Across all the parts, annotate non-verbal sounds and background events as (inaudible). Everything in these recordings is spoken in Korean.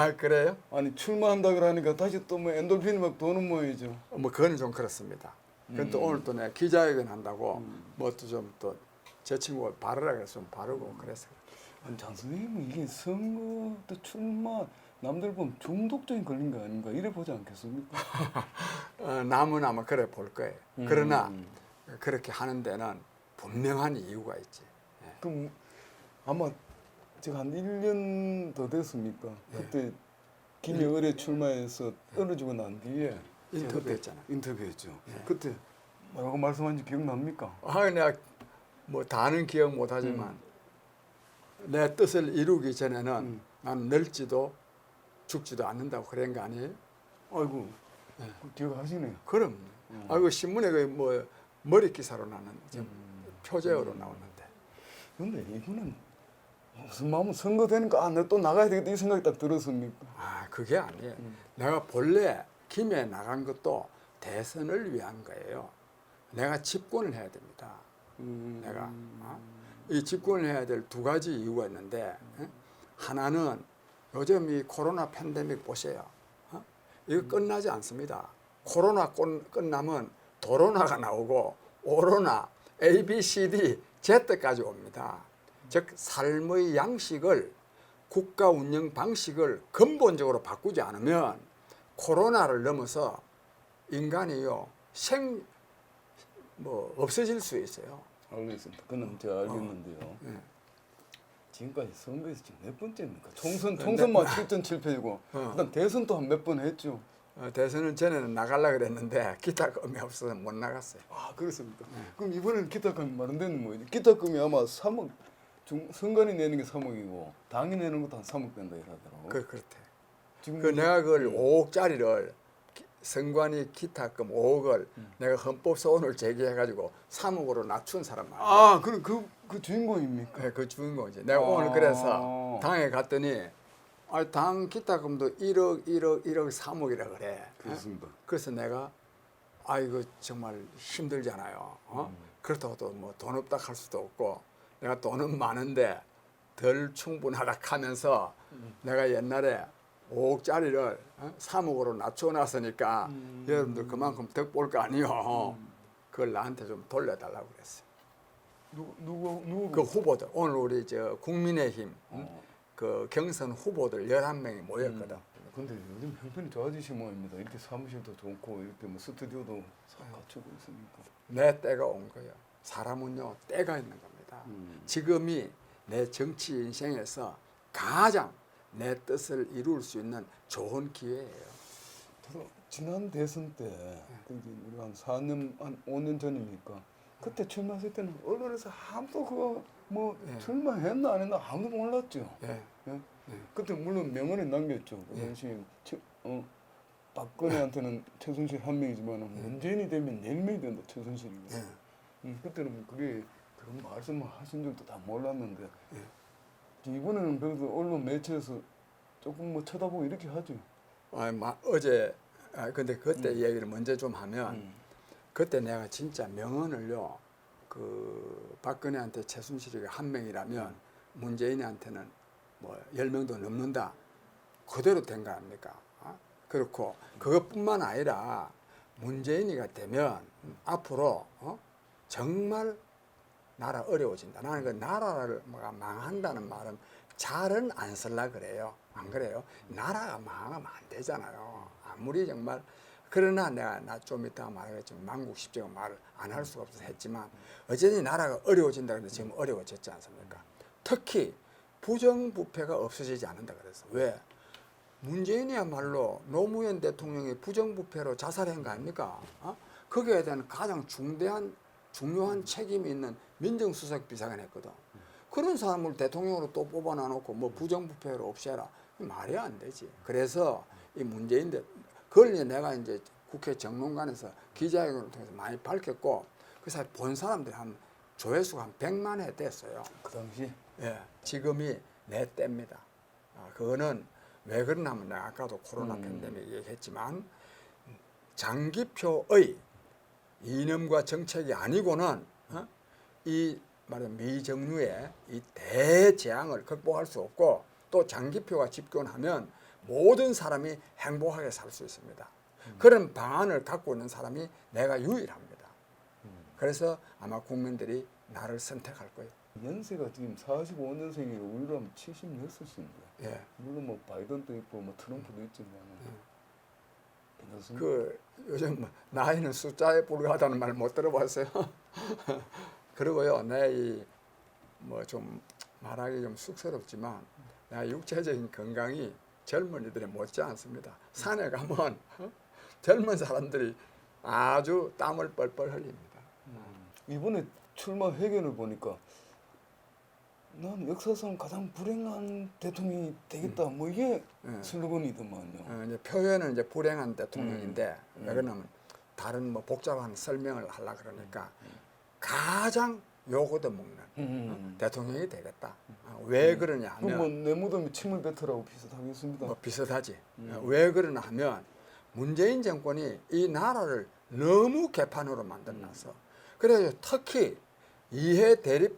아 그래요? 아니 출마한다 그러니까 다시 또 뭐 엔돌핀이 막 도는 모양이죠. 뭐 그건 좀 그렇습니다. 근데 또 오늘 또 내가 기자회견 한다고 뭐 또 좀 또 제 친구가 바르라 그래서 좀 바르고 그래서 아니 장 선생님은 이게 선거 때 출마 남들 보면 중독적인 걸린 거 아닌가 이래 보지 않겠습니까? (laughs) 어, 남은 아마 그래 볼 거예요. 음. 그러나 그렇게 하는 데는 분명한 이유가 있지. 그럼 아마 제가 한 1년 더 됐습니까? 네. 그때 김여을에 출마해서 떨어지고 난 뒤에 인터뷰했잖아. 제가 인터뷰했죠. 네. 그때 뭐라고 말씀하는지 기억납니까? 아 내가 뭐 다는 기억 못하지만 내 뜻을 이루기 전에는 음. 난 늙지도 죽지도 않는다고 그런 거 아니에요? 아이고 네. 그 기억하시네요. 그럼. 음. 아이고 신문에 그뭐 머리 기사로 나는 지금 표제어로 나오는데. 근데 이분은 무슨 마음은 선거 되니까 아, 내가 또 나가야 되겠다 이 생각이 딱 들었습니까? 아 그게 아니에요. 음. 내가 본래 김에 나간 것도 대선을 위한 거예요. 내가 집권을 해야 됩니다. 음. 내가 어? 이 집권을 해야 될 두 가지 이유가 있는데 어? 하나는 요즘 이 코로나 팬데믹 보세요. 어? 이거 끝나지 않습니다. 코로나 끝- 끝나면 도로나가 나오고 오로나 A, B, C, D, Z까지 옵니다. 즉 삶의 양식을 국가 운영 방식을 근본적으로 바꾸지 않으면 코로나를 넘어서 인간이요 생 뭐 없어질 수 있어요. 알겠습니다. 그는 제가 알겠는데요. 예. 지금까지 선거에서 지금 몇 번째입니까? 총선 네. 총선만 7전 7패이고 어. 그다음 대선 또한몇 번 했죠. 어, 대선은 전에는 나가려 그랬는데 기타금이 없어서 못 나갔어요. 아 그렇습니까? 네. 그럼 이번에는 기타금이 마련되는 뭐예요? 기타금이 아마 3억 중 선관위 내는 게 3억이고 당이 내는 것도 한 3억 된다 이러더라고. 그 그렇대. 지금 그 내가 그걸 5억짜리를 선관위 기타금 5억을 내가 헌법 소원을 제기해 가지고 3억으로 낮춘 사람 말이야. 아 그럼 그, 그 주인공입니까? 네, 그 주인공이지. 내가 아. 오늘 그래서 당에 갔더니 아, 당 기타금도 1억, 1억, 1억, 3억이라 그래. 그렇습니다. 그래서 내가 아 이거 정말 힘들잖아요. 어? 그렇다고 또 뭐 돈 없다 할 수도 없고 내가 돈은 많은데 덜 충분하다 하면서 내가 옛날에 5억짜리를 어? 3억으로 낮춰놨으니까 여러분들 그만큼 덕볼 거 아니요. 그걸 나한테 좀 돌려달라고 그랬어요. 누구 누구 누구 그 후보들 오늘 우리 저 국민의힘 응? 어. 그 경선 후보들 11명이 모였거든. 근데 요즘 형편이 좋아지신 모양입니다. 이렇게 사무실도 좋고 이렇게 뭐 스튜디오도 싹 갖추고 있으니까. 내 때가 온 거예요. 사람은요 때가 있는 겁니다. 음. 지금이 내 정치 인생에서 가장 내 뜻을 이룰 수 있는 좋은 기회예요. 지난 대선 때그 이제 우리가 한 4년 한 5년 전입니까? 그때 출마했을 때는 언론에서 아무도 그거 뭐 예. 출마했나 안 했나 아무도 몰랐죠. 예. 예? 그때 물론 명언에 남겼죠. 그 예. 당시 최- 어, 박근혜한테는 최순실 한 명이지만 문재인이 되면 네 명이 된다 최순실이가. 예. 음, 그때는 그게 그런 말씀을 하신 줄도 다 몰랐는데 예. 이번에는 그래도 언론 매체에서 조금 뭐 쳐다보고 이렇게 하죠. 아, 마, 어제 아, 근데 그때 얘기를 먼저 좀 하면 음. 그때 내가 진짜 명언을요 그 박근혜한테 최순실이가 한 명이라면 문재인한테는 뭐 열 명도 넘는다 그대로 된 거 아닙니까? 어? 그렇고 그것뿐만 아니라 문재인이가 되면 앞으로 어? 정말 나라 어려워진다. 나는 그 나라를 뭐가 망한다는 말은 잘은 안 쓸라 그래요. 안 그래요? 나라가 망하면 안 되잖아요. 아무리 정말 그러나 내가 나 좀 이따가 말하겠지만 망국 십정은 말을 안 할 수가 없어서 했지만 어쨌든 나라가 어려워진다 그래서 지금 어려워졌지 않습니까? 특히 부정부패가 없어지지 않는다 그래서 왜? 문재인이야말로 노무현 대통령이 부정부패로 자살한 거 아닙니까? 어? 거기에 대한 가장 중대한 중요한 책임이 있는 민정수석 비서관 했거든. 그런 사람을 대통령으로 또 뽑아놔놓고 뭐 부정부패로 없애라 말이 안 되지. 그래서 이 문재인 대 그걸 이제 내가 이제 국회 정론관에서 기자회견을 통해서 많이 밝혔고 그 사람 본 사람들이 한 조회수가 한 100만 회 됐어요. 그 당시 예, 지금이 내 때입니다. 아, 그거는 왜 그러냐면 내가 아까도 코로나 음. 팬데믹 얘기했지만 장기표의 이념과 정책이 아니고는 어? 이 말하는 미정유의 이 대재앙을 극복할 수 없고 또 장기표가 집권하면 모든 사람이 행복하게 살 수 있습니다. 그런 방안을 갖고 있는 사람이 내가 유일합니다. 그래서 아마 국민들이 나를 선택할 거예요. 연세가 지금 45년생이고 우리라면 76인데 예. 물론 뭐 바이든도 있고 뭐 트럼프도 있지만 괜찮습니다. 그 요즘 뭐 나이는 숫자에 불과하다는 말 못 들어봤어요. (laughs) 그리고요, 내 이 뭐 좀 말하기 좀 쑥스럽지만 내 육체적인 건강이 젊은이들이 못지 않습니다. 산에 가면 어? 젊은 사람들이 아주 땀을 뻘뻘 흘립니다. 이번에 출마 회견을 보니까 난 역사상 가장 불행한 대통령이 되겠다. 뭐 이게 예. 슬로건이더만요. 어, 이제 표현은 이제 불행한 대통령인데 음. 왜 그러냐면 다른 뭐 복잡한 설명을 하려 그러니까 가장 요거도 먹는 음. 대통령이 되겠다. 어, 왜 그러냐 하면 그뭐내 무덤에 침을 뱉으라고 비슷하겠습니다. 뭐 비슷하지. 음. 어, 왜 그러나 하면 문재인 정권이 이 나라를 너무 개판으로 만들어놨어. 그래서 특히 이해 대립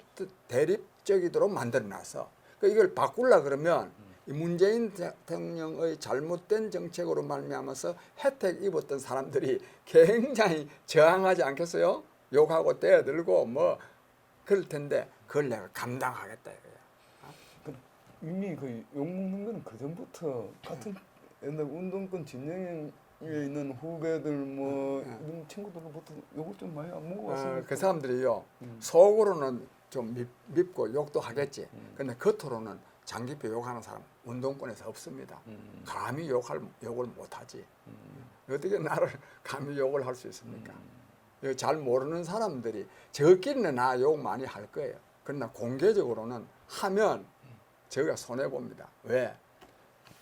대립적이도록 만들어놨어. 그 이걸 바꾸려 그러면 이 문재인 대통령의 잘못된 정책으로 말미암아서 혜택 입었던 사람들이 (laughs) 굉장히 저항하지 않겠어요? 욕하고 떼어들고 뭐 그럴 텐데 그걸 내가 감당하겠다 이거야. 이미 그 욕먹는 거는 그 전부터 같은 옛날 운동권 진영에 있는 후배들 뭐 이런 친구들로부터 욕을 좀 많이 안 먹어 어, 왔습니다. 그 사람들이요 음. 속으로는 좀 밉, 밉고 욕도 하겠지. 음. 근데 겉으로는 장기표 욕하는 사람 운동권에서 없습니다. 음. 감히 욕할 욕을 못하지. 음. 어떻게 나를 감히 욕을 할 수 있습니까? 음. 이거 잘 모르는 사람들이 저끼리는 나 욕 많이 할 거예요. 그러나 공개적으로는 하면 저희가 손해 봅니다. 왜?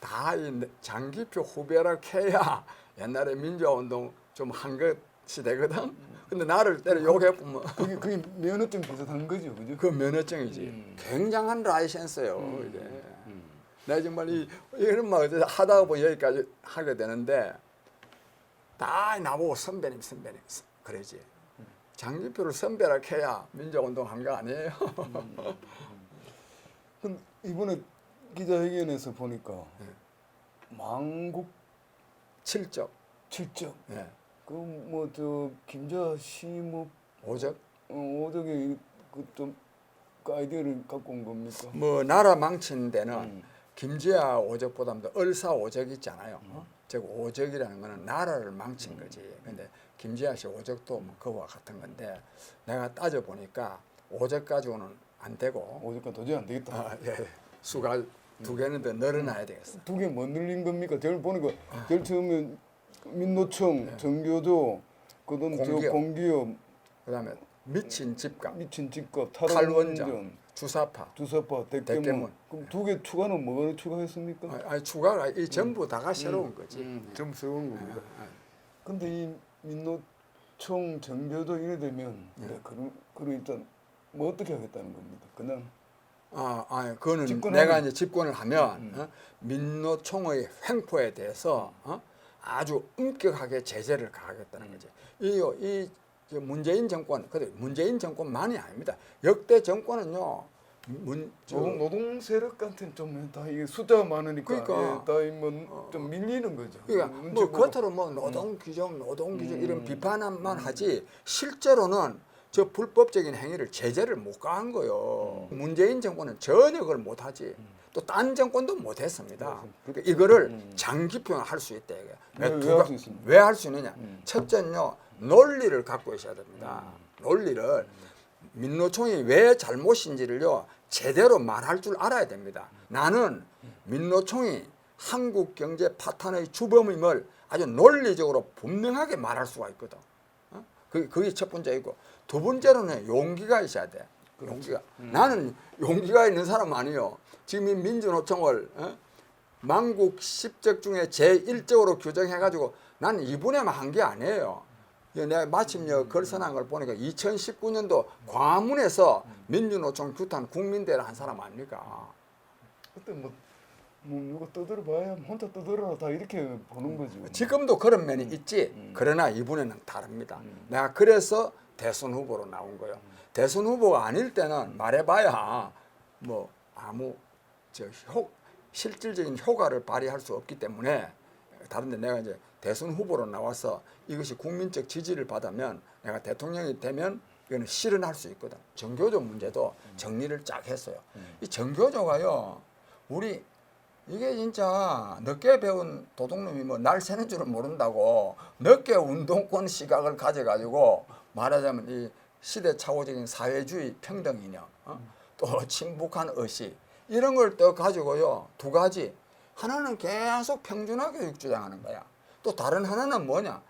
다 이 장기표 후배라 해야 옛날에 민주화 운동 좀 한 것이 되거든. 근데 나를 때려 욕해 보면 그게 그게 면허증 비슷한 거죠, 그죠? 그 면허증이지. 음. 굉장한 라이센스예요. 음. 이게. 음. 내가 정말 이 이런 말 어디서 하다가 보면 여기까지 하게 되는데 다 나보고 선배님 선배님 그러지. 장기표를 선배라 해야 민주운동 한 거 아니에요. (laughs) 이번에 기자회견에서 보니까 네. 망국 칠적, 칠적 예, 그뭐 저 김자 씨뭐 오적. 어, 오덕이 그좀 그 아이디어를 갖고 온 겁니까? 뭐 나라 망친 데는 음. 김지아 오적보다도 을사 오적 있잖아요. 어? 즉 오적이라는 거는 나라를 망친 거지. 근데 김지아 씨 오적도 뭐 그와 같은 건데 내가 따져 보니까 오적 가지고는 안 되고 오적과 도저히 안 되겠다. 아, 예. 수가 두 개는 더 늘어나야 되겠어. 두 개 뭐 늘린 겁니까? 제일 보니까 제일 처음에 민노총, 정교조, 그다음 저 공기업. 공기업, 그다음에 미친 집값, 미친 집값, 탈원전, 탈원전, 주사파. 주사파, 대깨문. 대깨문. 그럼 두 개 추가는 뭐가 추가했습니까? 아, 아니 추가가 이 전부 다가 새로운 거지. 음, 좀 새로운 겁니다. 아, 아. 근데 이 민노총 정교조 이래 되면 네. 네. 그런 그런 일단 뭐 어떻게 하겠다는 겁니다. 그냥 아, 아, 그거는 집권하면- 내가 이제 집권을 하면 음. 어? 민노총의 횡포에 대해서 어? 아주 엄격하게 제재를 가하겠다는 음. 거지. 이저 문재인 정권, 근데 문재인 정권만이 아닙니다. 역대 정권은요, 문, 저, 노동, 노동 세력한테는 좀다 이게 숫자가 많으니까 그러니까. 다뭐좀 밀리는 거죠. 그러니까 뭐 보고. 겉으로 뭐 노동 규정, 노동 규정 음. 이런 비판만 하지 실제로는 저 불법적인 행위를 제재를 못 가한 거요. 음. 문재인 정권은 전혀 그걸 못 하지. 또딴 정권도 못 했습니다. 그러니까 이거를 음. 장기 표현 할 수 있다 이게. 왜, 두 왜할 가- 수 있습니까? 왜할 수 있느냐? 음. 첫째는요 논리를 갖고 있어야 됩니다. 논리를 민노총이 왜 잘못인지를요 제대로 말할 줄 알아야 됩니다. 나는 민노총이 한국 경제 파탄의 주범임을 아주 논리적으로 분명하게 말할 수가 있거든. 어? 그게, 그게 첫 번째이고 두 번째로는 용기가 있어야 돼. 용기가. 나는 용기가 있는 사람 아니요. 지금 이 민주노총을 어? 만국 10적 중에 제1적으로 규정해가지고 나는 이분에만 한 게 아니에요. 이거 내가 마침 여 걸선한 걸 보니까 2019년도 과문에서 민주노총 규탄 국민대를 한 사람 아닙니까? 그때 뭐, 뭐 누가 떠들어봐야 혼자 떠들어라 다 이렇게 보는 거죠. 지금도 그런 면이 있지. 음. 그러나 이번에는 다릅니다. 음. 내가 그래서 대선 후보로 나온 거예요. 대선 후보가 아닐 때는 말해봐야 뭐 아무 저 효, 실질적인 효과를 발휘할 수 없기 때문에 다른데 내가 이제 대선 후보로 나와서 이것이 국민적 지지를 받으면 내가 대통령이 되면 이거는 실현할 수 있거든. 정교조 문제도 정리를 쫙 했어요. 이 정교조가요, 우리 이게 진짜 늦게 배운 도둑놈이 뭐 날 새는 줄은 모른다고 늦게 운동권 시각을 가져가지고 말하자면 이 시대착오적인 사회주의 평등이냐 어? 또 친북한 의식 이런 걸 또 가지고요 두 가지 하나는 계속 평준화 교육 주장하는 거야 또 다른 하나는 뭐냐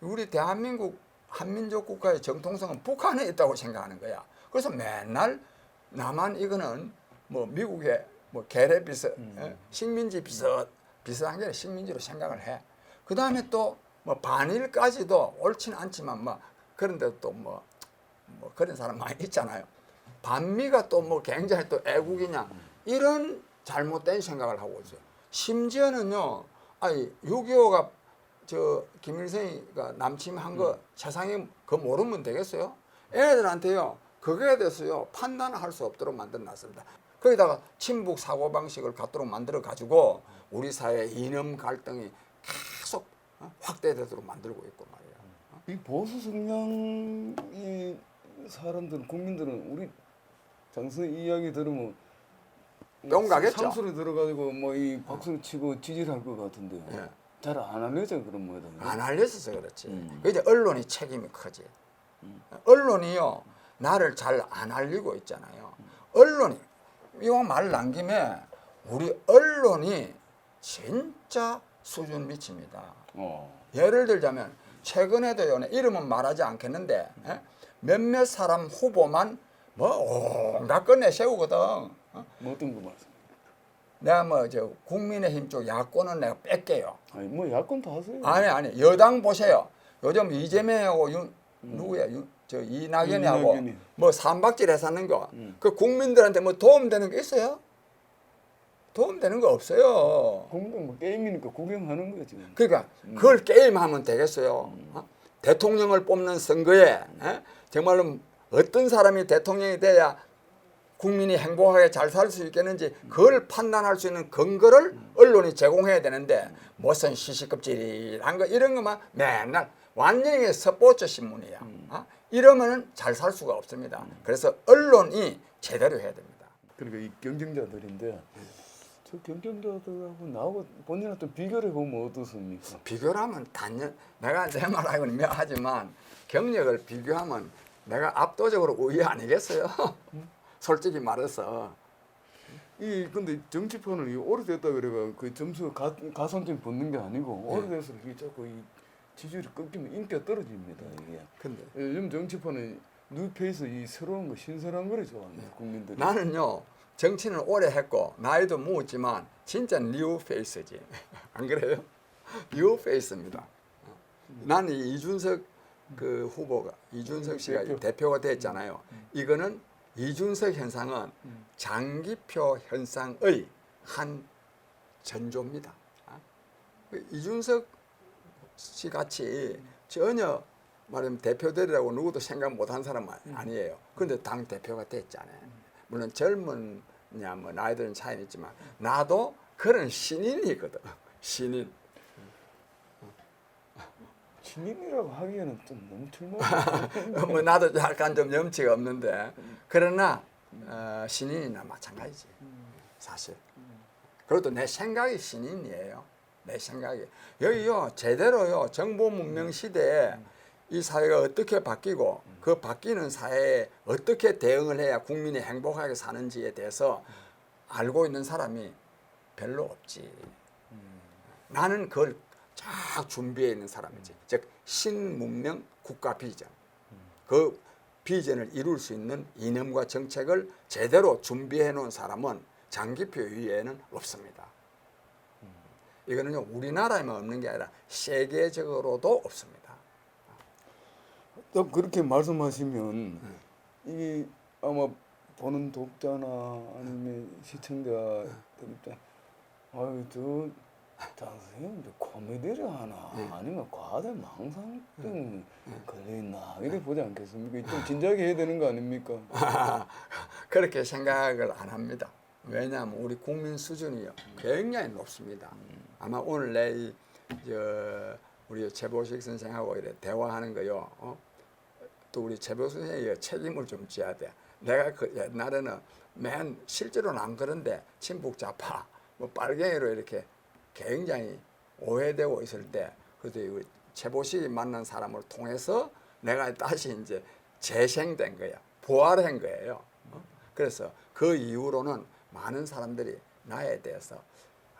우리 대한민국 한민족 국가의 정통성은 북한에 있다고 생각하는 거야. 그래서 맨날 나만 이거는 뭐 미국의 뭐 계례 비슷, 예, 식민지 비슷 비슷한 게 식민지로 생각을 해. 그 다음에 또 뭐 반일까지도 옳지는 않지만 뭐 그런데 또뭐 뭐 그런 사람 많이 있잖아요. 반미가 또 뭐 굉장히 또 애국이냐 이런 잘못된 생각을 하고 있어요. 심지어는요, 아니 6.25가 저 김일성이가 남침한 거 세상에 그 모르면 되겠어요? 애들한테요 그거에 대해서요 판단할 수 없도록 만들어 놨습니다. 거기다가 친북 사고 방식을 갖도록 만들어 가지고 우리 사회 이념 갈등이 계속 어? 확대되도록 만들고 있고 말이에요. 이 보수 성향이 사람들 국민들은 우리 장선 이야기 들으면 뿅 가겠죠? 상술에 들어가지고 뭐 이 박수를 치고 지지할 것 같은데 예. 잘 안 알려져 그런 뭐든 안 알려져서 그렇지. 음. 그 이제 언론이 책임이 크지. 언론이요 나를 잘 안 알리고 있잖아요. 언론이 이왕 말 남김에 우리 언론이 진짜 수준 미칩니다. 어. 예를 들자면 최근에도요 내 이름은 말하지 않겠는데 예? 몇몇 사람 후보만 뭐 온갖 건내 세우거든. 어? 뭐 어떤 거 말씀? 내가 뭐 저 국민의힘 쪽 야권은 내가 뺄게요. 아니 뭐 야권 다 하세요. 아니 아니 여당 보세요. 요즘 이재명하고 윤 누구야 윤 저 이낙연이하고 이낙연이. 뭐 삼박질 해사는 거. 음. 그 국민들한테 뭐 도움되는 게 있어요? 도움되는 거 없어요. 공동 뭐 게임이니까 구경하는 거지. 그러니까 그걸 게임하면 되겠어요. 어? 대통령을 뽑는 선거에 에? 정말로 어떤 사람이 대통령이 돼야 국민이 행복하게 잘 살 수 있겠는지 그걸 판단할 수 있는 근거를 언론이 제공해야 되는데 무슨 시시껍질한 거 이런 것만 맨날 완전히 스포츠 신문이야. 어? 이러면은 잘살 수가 없습니다. 그래서 언론이 제대로 해야 됩니다. 그러니까 이 경쟁자들인데 저 경쟁자들하고 나하고 본인한테 비교를 해보면 어떻습니까? 비교를 하면 단연 내가 내 말하고는 하지만 경력을 비교하면 내가 압도적으로 우위 아니겠어요? 솔직히 말해서 이 근데 정치판은 이 오래됐다 그래가 그 점수 가, 가산점 붙는 게 아니고 네. 오래돼서 이게 자꾸 이 지지율이 꺾이면 인기가 떨어집니다 이게. 근데 요즘 정치판은 뉴페이스 이 새로운 거 신선한 거를 좋아합니다 국민들이. 나는요 정치는 오래 했고 나이도 먹었지만 진짜 뉴 페이스지 (laughs) 안 그래요? 뉴 페이스입니다. 나는 이 이준석 그 후보가 이준석 씨가 대표. 대표가 됐잖아요. 이거는 이준석 현상은 장기표 현상의 한 전조입니다. 아? 그 이준석 씨 같이 전혀 말하면 대표되리라고 누구도 생각 못한 사람 은 아니에요. 그런데 당 대표가 됐잖아요. 물론 젊은 냐 뭐 나이 들은 차이는 있지만 나도 그런 신인이거든. 신인. 신인이라고 하기에는 좀 너무 출마. (laughs) 뭐 나도 약간 좀 염치가 없는데 그러나 어, 신인이나 마찬가지지 사실. 그래도 내 생각이 신인이에요. 내 생각이 여기요 제대로요 정보 문명 시대에 이 사회가 어떻게 바뀌고 그 바뀌는 사회에 어떻게 대응을 해야 국민이 행복하게 사는지에 대해서 알고 있는 사람이 별로 없지. 나는 그걸 쫙 준비해 있는 사람이지. 즉 신문명 국가 비전. 그 비전을 이룰 수 있는 이념과 정책을 제대로 준비해 놓은 사람은 장기표 위에는 없습니다. 이거는요 우리나라에만 없는 게 아니라 세계적으로도 없습니다. 딱 그렇게 말씀하시면 이게 아마 보는 독자나 아니면 시청자들 입장 아유 저 저 코미디를 하나 네. 아니면 과대 망상증 걸려있나 이렇게 보지 않겠습니까? 좀 진지하게 해야 되는 거 아닙니까? (laughs) 그렇게 생각을 안 합니다. 왜냐하면 우리 국민 수준이 굉장히 높습니다. 아마 오늘 내저 우리 최보식 선생하고 이래 대화하는 거요. 어? 또 우리 최보 선생이 책임을 좀 져야 돼. 내가 그 옛날에는 맨 실제로는 안 그런데 친북 좌파 뭐 빨갱이로 이렇게 굉장히 오해되고 있을 때 우리 최보식이 만난 사람을 통해서 내가 다시 이제 재생된 거야. 부활한 거예요. 어? 그래서 그 이후로는 많은 사람들이 나에 대해서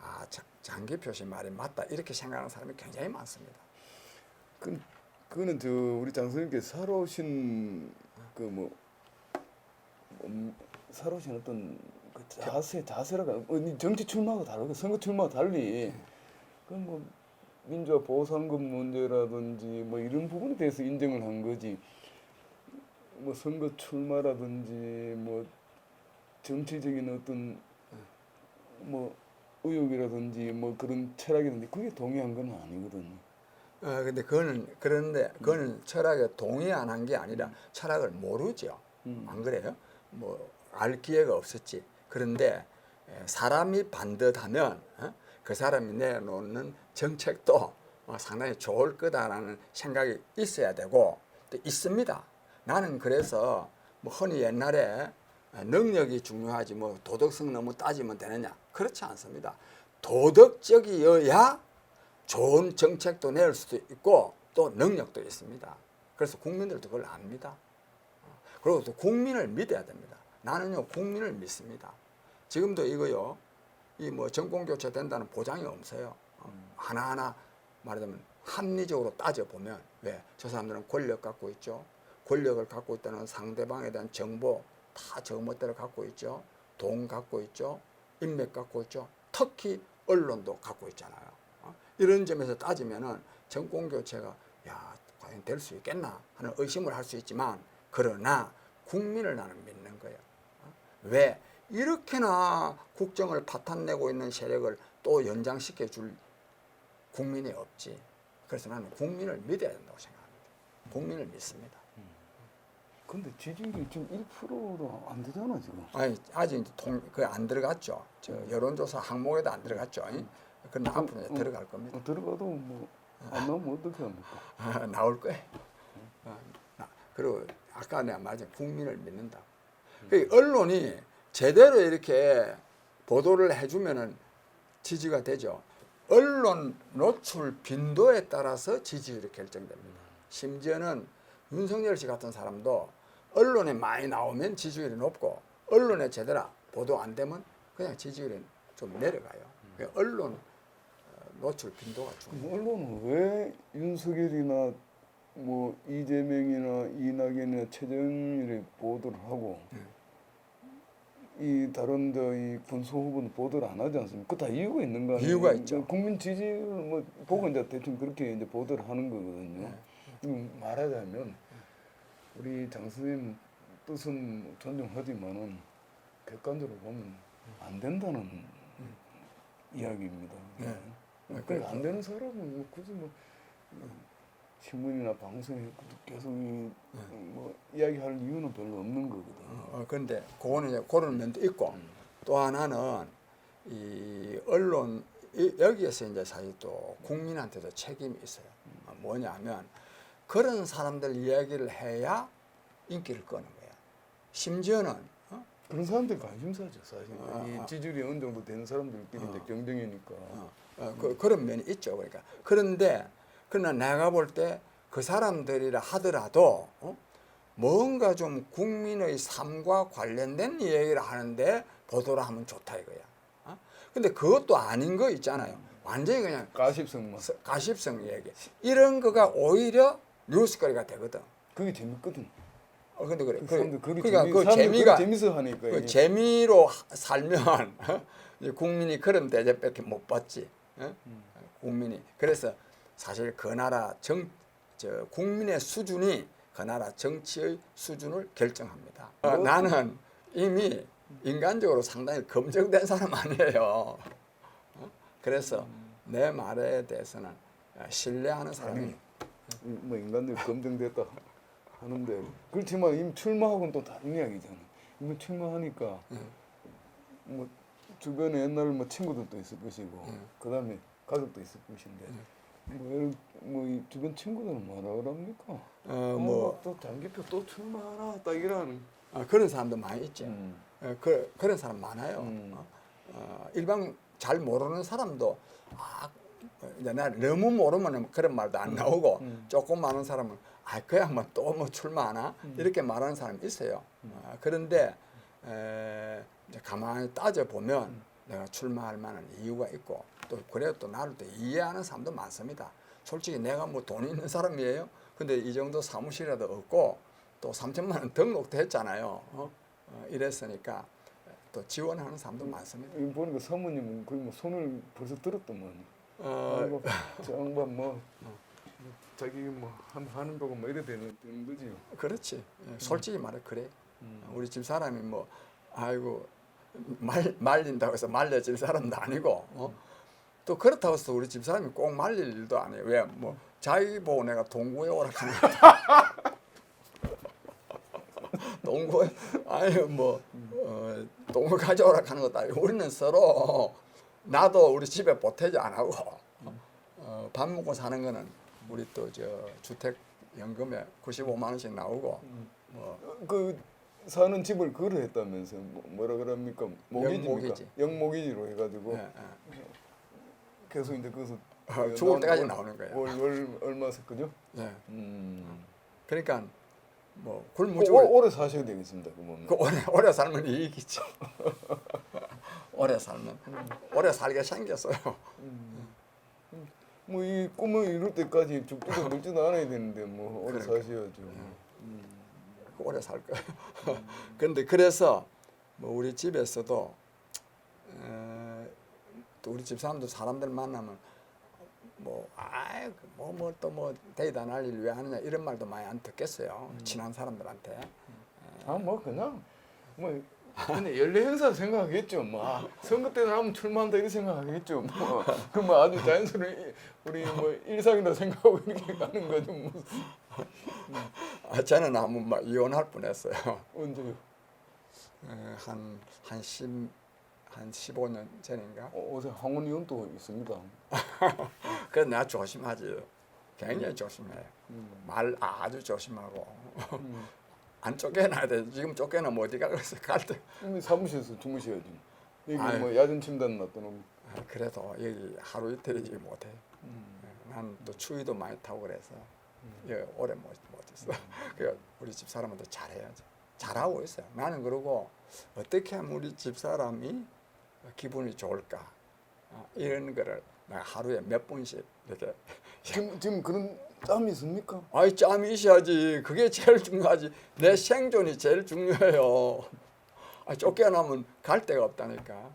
아 자- 장기표 씨 말이 맞다 이렇게 생각하는 사람이 굉장히 많습니다. 그 그거는 저 우리 장선님께 살아오신 그뭐 음, 살아오신 어떤 그 자세 자세라가 어, 정치 출마하고 다르고 선거 출마하고 달리 그뭐 민주화 보상금 문제라든지 뭐 이런 부분에 대해서 인정을 한 거지 뭐 선거 출마라든지 뭐 정치적인 어떤 뭐 의욕이라든지 뭐 그런 철학이라든지 그게 동의한 건 아니거든요. 어 근데 그거는 그런데 그거는 철학에 동의 안 한 게 아니라 철학을 모르죠. 음. 안 그래요? 뭐 알 기회가 없었지. 그런데 에, 사람이 반듯하면 어? 그 사람이 내놓는 정책도 어, 상당히 좋을 거다라는 생각이 있어야 되고 또 있습니다. 나는 그래서 뭐 흔히 옛날에 어, 능력이 중요하지 뭐 도덕성 너무 따지면 되느냐 그렇지 않습니다. 도덕적이어야 좋은 정책도 낼 수도 있고 또 능력도 있습니다. 그래서 국민들도 그걸 압니다. 어, 그리고 또 국민을 믿어야 됩니다. 나는요 국민을 믿습니다. 지금도 이거요 이 뭐 정권 교체 된다는 보장이 없어요. 어, 하나하나 말하자면 합리적으로 따져 보면 왜 저 사람들은 권력 갖고 있죠. 권력을 갖고 있다는 상대방에 대한 정보 다 저멋대로 갖고 있죠. 돈 갖고 있죠. 인맥 갖고 있죠. 특히 언론도 갖고 있잖아요. 어? 이런 점에서 따지면은 정권 교체가 야 과연 될 수 있겠나 하는 의심을 할 수 있지만 그러나 국민을 나는 믿는? 왜 이렇게나 국정을 파탄내고 있는 세력을 또 연장시켜 줄 국민이 없지. 그래서 나는 국민을 믿어야 된다고 생각합니다. 국민을 믿습니다. 근데 지지율이 지금 1%도 안 되잖아 지금. 아니 아직 통 그게 안 들어갔죠. 저 여론조사 항목에도 안 들어갔죠. 그런데 앞으로 이제 음. 들어갈 겁니다. 어, 들어가도 뭐 안 나오면 어떻게 합니까? 아, (laughs) 나올 거예요. 어, 나- 그리고 아까 내가 말했잖아 국민을 믿는다. 그 언론이 제대로 이렇게 보도를 해주면은 지지가 되죠. 언론 노출 빈도에 따라서 지지율이 결정됩니다. 심지어는 윤석열 씨 같은 사람도 언론에 많이 나오면 지지율이 높고 언론에 제대로 보도 안 되면 그냥 지지율이 좀 내려가요. 그 언론 어, 노출 빈도가. 그럼 언론은 왜 윤석열이나 뭐 이재명이나 이낙연이나 최정일이 보도를 하고 이 다른 저이 군수 후보는 보도를 안 하지 않습니까? 그 다 이유가 있는 거 아니에요? 이유가 있죠. 국민 지지율 뭐 보고 이제 대충 그렇게 이제 보도를 하는 거거든요. 음, 말하자면 우리 장 선생님 뜻은 뭐 존중하지만은 객관적으로 보면 안 된다는 이야기입니다. 네. 그안 되는 사람은 뭐 굳이 뭐 신문이나 방송에 계속 이, 뭐 이야기할 이유는 별로 없는 거거든요. 어, 그런데 그거는 이제 그런 면도 있고 또 하나는 이 언론 이- 여기에서 이제 사실 또 국민한테도 책임이 있어요. 어, 뭐냐면 그런 사람들 이야기를 해야 인기를 끄는 거야. 심지어는 어? 그런 사람들 관심사죠 사실. 아, 이 아. 지지율이 어느 정도 되는 사람들끼리 이제 경쟁이니까. 어, 어, 그, 그런 면이 있죠. 그러니까 그런데 그러나 내가 볼 때 그 사람들이라 하더라도 어? 뭔가 좀 국민의 삶과 관련된 얘기를 하는데 보도를 하면 좋다 이거야. 어? 근데 그것도 아닌 거 있잖아요. 완전히 그냥 가십성만. 서- 가십성 얘기. 이런 거가 오히려 뉴스거리가 되거든. 그게 재밌거든. 어, 근데 그래. 그 그, 그러니까 재미, 그 재미가 재밌어 하니까. 그. 재미로 하- 살면 (laughs) 이제 국민이 그런 대접밖에 못 받지. 어? 국민이 그래서 사실 그 나라 정 저 국민의 수준이 그 나라 정치의 수준을 결정합니다. 어, 뭐- 나는 이미 인간적으로 상당히 검증된 사람 아니에요. 어? 그래서 내 말에 대해서는 어, 신뢰하는 사람이 뭐 인간들 검증됐다 하는데 그렇지만 이미 출마하고는 또 다른 이야기잖아. 이미 출마하니까 뭐 주변에 옛날 뭐 친구들도 있을 것이고 음. 그다음에 가족도 있을 것인데 뭐, 뭐이 주변 친구들은 뭐라 그럽니까? 어, 뭐또 장기표 또 출마하라 딱 이러는. 어, 그런 사람도 많이 있죠. 음. 어, 그, 그런 사람 많아요. 음. 어, 어, 일반 잘 모르는 사람도 아, 이제 나 너무 모르면 그런 말도 안 나오고 음. 조금 많은 사람은 아 그야 뭐또 뭐 출마하나 음. 이렇게 말하는 사람이 있어요. 어, 그런데 에, 이제 가만히 따져 보면 음. 내가 출마할 만한 이유가 있고 또 그래 또 나를 또 이해하는 사람도 많습니다. 솔직히 내가 뭐 돈 있는 사람이에요. 근데 이 정도 사무실이라도 없고 또 3천만 원 등록도 했잖아요. 어? 어, 이랬으니까 또 지원하는 사람도 많습니다. 이 보니까 사모님은 거의 뭐 손을 벌써 들었더만. 어, 아이고 저 양반 뭐 자기 뭐 한, 하는 거고 뭐 이래 되는, 되는 거지요. 그렇지. 예, 솔직히 말해 그래. 음. 우리 집 사람이 뭐 아이고 말 말린다고 해서 말려질 사람도 아니고 어? 또 그렇다고 해서 우리 집 사람이 꼭 말릴 일도 아니에요. 왜 뭐 자기 보고 내가 동구에 오라 하는 (laughs) 동구에 아니 뭐 어, 동구 가져오라 하는 것도 아니고 우리는 서로 나도 우리 집에 보태지 안 하고 어, 밥 먹고 사는 거는 우리 또 저 주택 연금에 95만 원씩 나오고 뭐 그 사는 집을 그로 했다면서 뭐, 뭐라 그럽니까 모기지입니까? 영모기지. 영모기지로 해가지고 예, 예. 계속 이제 거기서 어, 죽을 때까지 월- 나오는 거예요. 월, 월 얼마 썼거죠? 예. 음. 그러니까 뭐그 굶어 죽을 오- 오래 사셔야 되겠습니다. 그 보면. 그 오래 오래 살면 이익이죠. 오래 살면 오래 살게 생겼어요. 뭐이 꿈을 이룰 때까지 죽지도 물지도 않아야 되는데 뭐 오래 그러니까. 사셔야죠. 오래 살 거예요. (laughs) 그런데 그래서 뭐 우리 집에서도 에, 또 우리 집 사람도 사람들 만나면 뭐 아이 뭐뭐 또뭐 대단할 일왜 하느냐 이런 말도 많이 안 듣겠어요. 친한 사람들한테. 아 뭐 그냥 뭐 그냥 연례 행사 생각하겠죠. 뭐 아, 선거 때는 하면 출마한다 이렇게 생각하겠죠. 뭐 그뭐 아주 자연스러운 우리 뭐 일상이라 생각하고 이렇게 가는 거죠. 뭐 아, 저는 한번 막 이혼할 뻔했어요. 언제 한한 10, 한 15년 전인가. 어, 어제 항원 의원도 있습니다. (laughs) 그래서 내가 조심하지. 굉장히 조심해요. 음. 말 아주 조심하고 음. (laughs) 안 쫓겨나야 돼. 지금 쫓겨나면 어디가 그래서 갈 때. 사무실에서 주무셔야지. 여기 아유. 뭐 야전 침단 놨더니 아, 그래도 여기 하루 이틀이지 못해. 음. 난또 추위도 많이 타고 그래서 여기 오래 못 못했어. (laughs) 그 우리 집 사람한테 잘해야지. 잘하고 있어요. 나는 그러고 어떻게 하면 우리 집 사람이 기분이 좋을까 아, 이런 거를 하루에 몇 번씩 이렇게 (laughs) 지금 지금 그런 짬이 있습니까? 아이 짬이 있어야지. 그게 제일 중요하지. 내 생존이 제일 중요해요. 아, 쫓겨나면 갈 데가 없다니까.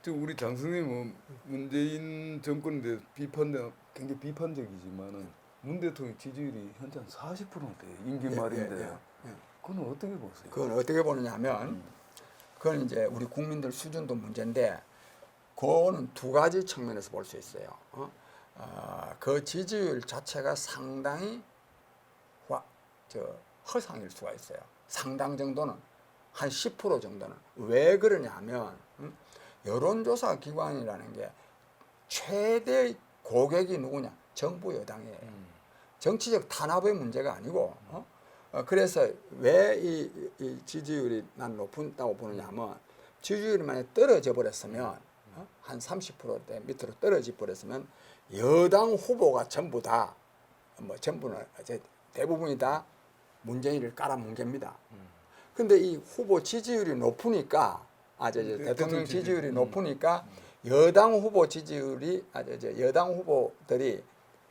지금 우리 장 선생님은 문재인 정권에 대해 비판대 굉장히 비판적이지만은 문 대통령 지지율이 현재 한 40%대 임기 예, 말인데 예, 예, 예. 그건 어떻게 보세요? 그건 어떻게 보느냐면 그건 이제 우리 국민들 수준도 문제인데 그거는 두 가지 측면에서 볼 수 있어요. 어? 어, 그 지지율 자체가 상당히 화, 저 허상일 수가 있어요. 상당 정도는 한 10% 정도는 왜 그러냐면 음? 여론조사 기관이라는 게 최대 고객이 누구냐? 정부 여당이에요. 정치적 탄압의 문제가 아니고 어? 어, 그래서 왜이 이 지지율이 난 높다고 보느냐면 지지율이 만약 떨어져 버렸으면 어? 한 30%대 밑으로 떨어져 버렸으면 여당 후보가 전부 다 뭐 전부는 이제 대부분이 다 문재인을 깔아뭉갭니다. 근데 이 후보 지지율이 높으니까 아, 저, 저, 대- 대통령 대통령 지지율. 지지율이 음. 높으니까 여당 후보 지지율이 아, 저, 저, 여당 후보들이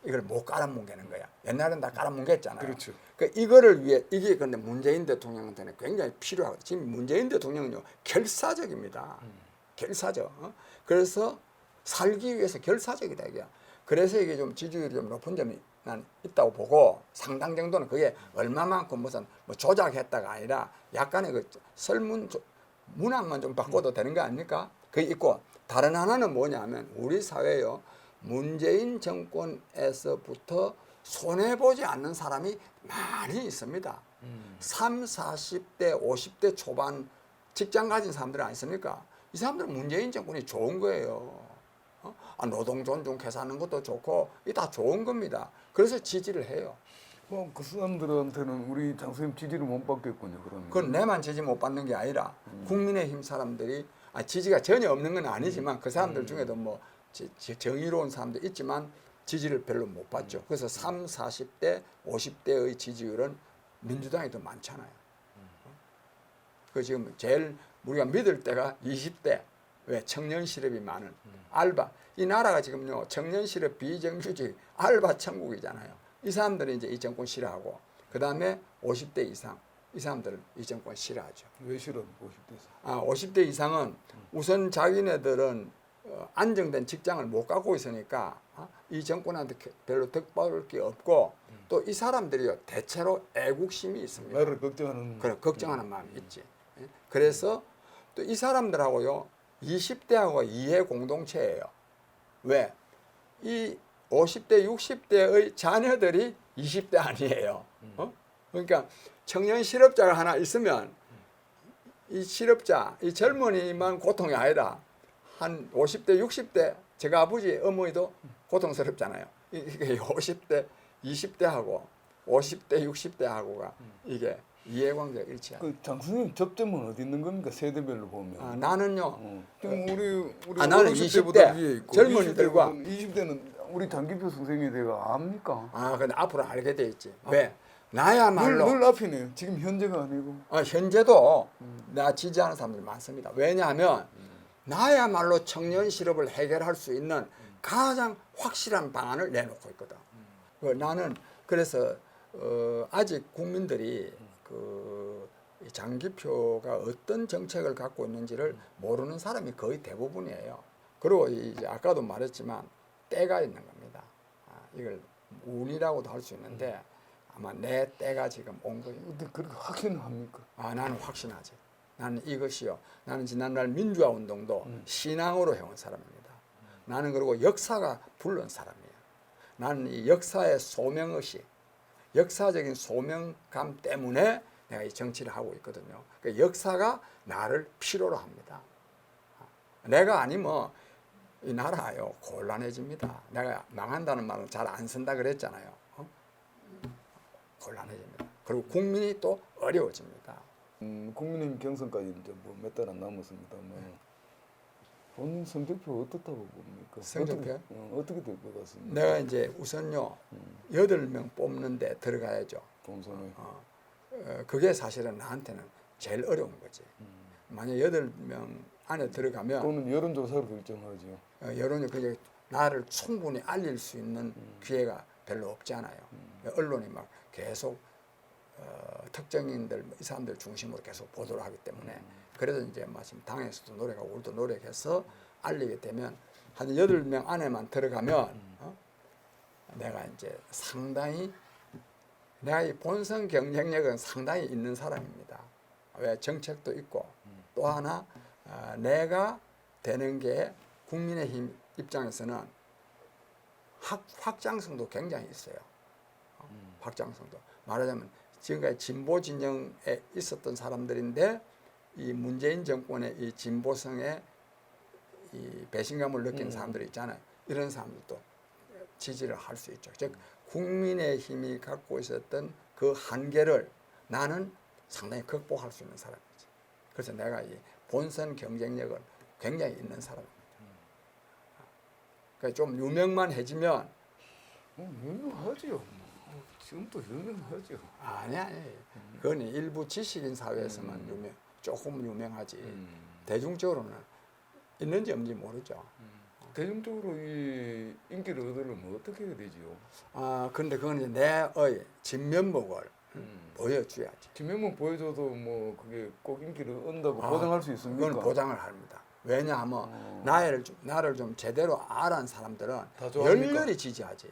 이걸 못 깔아뭉개는 거야. 옛날엔 다 깔아뭉갰잖아요. 그렇죠. 그 이거를 위해 이게 근데 문재인 대통령한테는 굉장히 필요하고 지금 문재인 대통령은요 결사적입니다. 결사적. 어? 그래서 살기 위해서 결사적이다 이게. 그래서 이게 좀 지지율이 좀 높은 점이 난 있다고 보고 상당 정도는 그게 얼마만큼 무슨 뭐 조작했다가 아니라 약간의 그 설문 조- 문항만 좀 바꿔도 되는 거 아닙니까? 그게 있고 다른 하나는 뭐냐면 우리 사회요 문재인 정권에서부터 손해 보지 않는 사람이 많이 있습니다. 음. 3, 40대, 50대 초반 직장 가진 사람들 아니습니까? 이 사람들은 문재인 정권이 좋은 거예요. 어? 아, 노동 존중 개선하는 것도 좋고 이 다 좋은 겁니다. 그래서 지지를 해요. 뭐그 사람들한테는 우리 장선님 지지를 못 받겠군요. 그러면. 그건 내만 지지 못 받는 게 아니라 국민의힘 사람들이 아, 지지가 전혀 없는 건 아니지만 그 사람들 중에도 뭐 정의로운 사람도 있지만 지지를 별로 못 받죠. 그래서 3, 40대, 50대의 지지율은 민주당이 더 많잖아요. 그 지금 제일 우리가 믿을 때가 20대 왜 청년 실업이 많은 알바 이 나라가 지금요 청년 실업 비정규직 알바 천국이잖아요. 이 사람들은 이제 이 정권 싫어하고 그 다음에 50대 이상 이 사람들은 이 정권 싫어하죠. 왜 싫어? 50대에서. 아 50대 이상은 우선 자기네들은 어, 안정된 직장을 못 갖고 있으니까 어, 이 정권한테 게- 별로 덕받을 게 없고 또 이 사람들이요 대체로 애국심이 있습니다. 나를 걱정하는 그래 걱정하는 마음이 있지. 예? 그래서 또 이 사람들하고요 20대하고 이해 공동체예요. 왜? 이 50대, 60대의 자녀들이 20대 아니에요. 어? 그러니까 청년 실업자가 하나 있으면 이 실업자, 이 젊은이만 고통이 아니라 한 50대, 60대 제가 아버지 어머니도 고통스럽잖아요. 이- 이게 50대, 20대하고 50대, 60대하고가 이게 이해관계가 일치하죠. 그 장선님 접점은 어디 있는 겁니까? 세대별로 보면. 아, 나는요. 어. 지금 우리 우리 아, 나는 50대보다 20대 위에 있고 젊은이들과 20대는 우리 장기표 선생님에 대해가 압니까? 아, 근데 앞으로 알게 돼 있지. 왜? 늘, 나야말로 늘 앞이네요. 지금 현재가 아니고. 어, 현재도 나 지지하는 사람들이 많습니다. 왜냐하면 나야말로 청년 실업을 해결할 수 있는 가장 확실한 방안을 내놓고 있거든. 그 나는 그래서 어, 아직 국민들이 그이 장기표가 어떤 정책을 갖고 있는지를 모르는 사람이 거의 대부분이에요. 그리고 이제 아까도 말했지만 때가 있는 겁니다. 아, 이걸 운이라고도 할 수 있는데 아마 내 때가 지금 온 거예요. 근데 그렇게 확신합니까? 아 나는 확신하지. 나는 이것이요. 나는 지난날 민주화 운동도 신앙으로 해온 사람입니다. 나는 그리고 역사가 부른 사람이에요. 나는 이 역사의 소명의식, 역사적인 소명감 때문에 내가 이 정치를 하고 있거든요. 그 역사가 나를 필요로 합니다. 내가 아니면 이 나라요 곤란해집니다. 내가 망한다는 말은 잘 안 쓴다 그랬잖아요. 어? 곤란해집니다. 그리고 국민이 또 어려워집니다. 음, 국민의힘 경선까지 이제 뭐 몇 달 안 남았습니다만 본인 성적표 어떻다고 봅니까? 성적표? 어떻게, 어, 어떻게 될 것 같습니까? 내가 이제 우선요 여덟 명 뽑는데 들어가야죠. 본선에 어, 어, 그게 사실은 나한테는 제일 어려운 거지. 만약 여덟 명 안에 들어가면 또는 여론조사로 결정하죠. 어, 여론이 그게 나를 충분히 알릴 수 있는 기회가 별로 없잖아요. 언론이 막 계속 어, 특정인들 이 사람들 중심으로 계속 보도를 하기 때문에 그래서 이제 마침 당에서도 노력하고 우리도 노력해서 알리게 되면 한 여덟 명 안에만 들어가면 어? 내가 이제 상당히 내가 이 본선 경쟁력은 상당히 있는 사람입니다. 왜 정책도 있고 또 하나 어, 내가 되는 게 국민의힘 입장에서는 확, 확장성도 굉장히 있어요. 어, 확장성도 말하자면 지금까지 진보 진영에 있었던 사람들인데 이 문재인 정권의 이 진보성에 이 배신감을 느끼는 사람들이 있잖아요. 이런 사람들도 지지를 할 수 있죠. 즉 국민의 힘이 갖고 있었던 그 한계를 나는 상당히 극복할 수 있는 사람이지. 그래서 내가 이 본선 경쟁력을 굉장히 있는 사람입니다. 그러니까 좀 유명만 해지면 어, 유명하지요. 뭐, 지금도 유명하죠. 아니 아니 그건 일부 지식인 사회에서만 유명 조금 유명하지 음. 대중적으로는 있는지 없는지 모르죠. 대중적으로 이 인기를 얻으려면 어떻게 해야 되지요? 아 근데 그건 이제 내의 진면목을 음. 보여줘야지. 뒷면만 보여줘도 뭐 그게 꼭 인기를 얻는다고 아, 보장할 수 있습니까? 그건 보장을 합니다. 왜냐하면 어. 나를 좀, 나를 좀 제대로 알아는 사람들은? 열렬히 지지하지.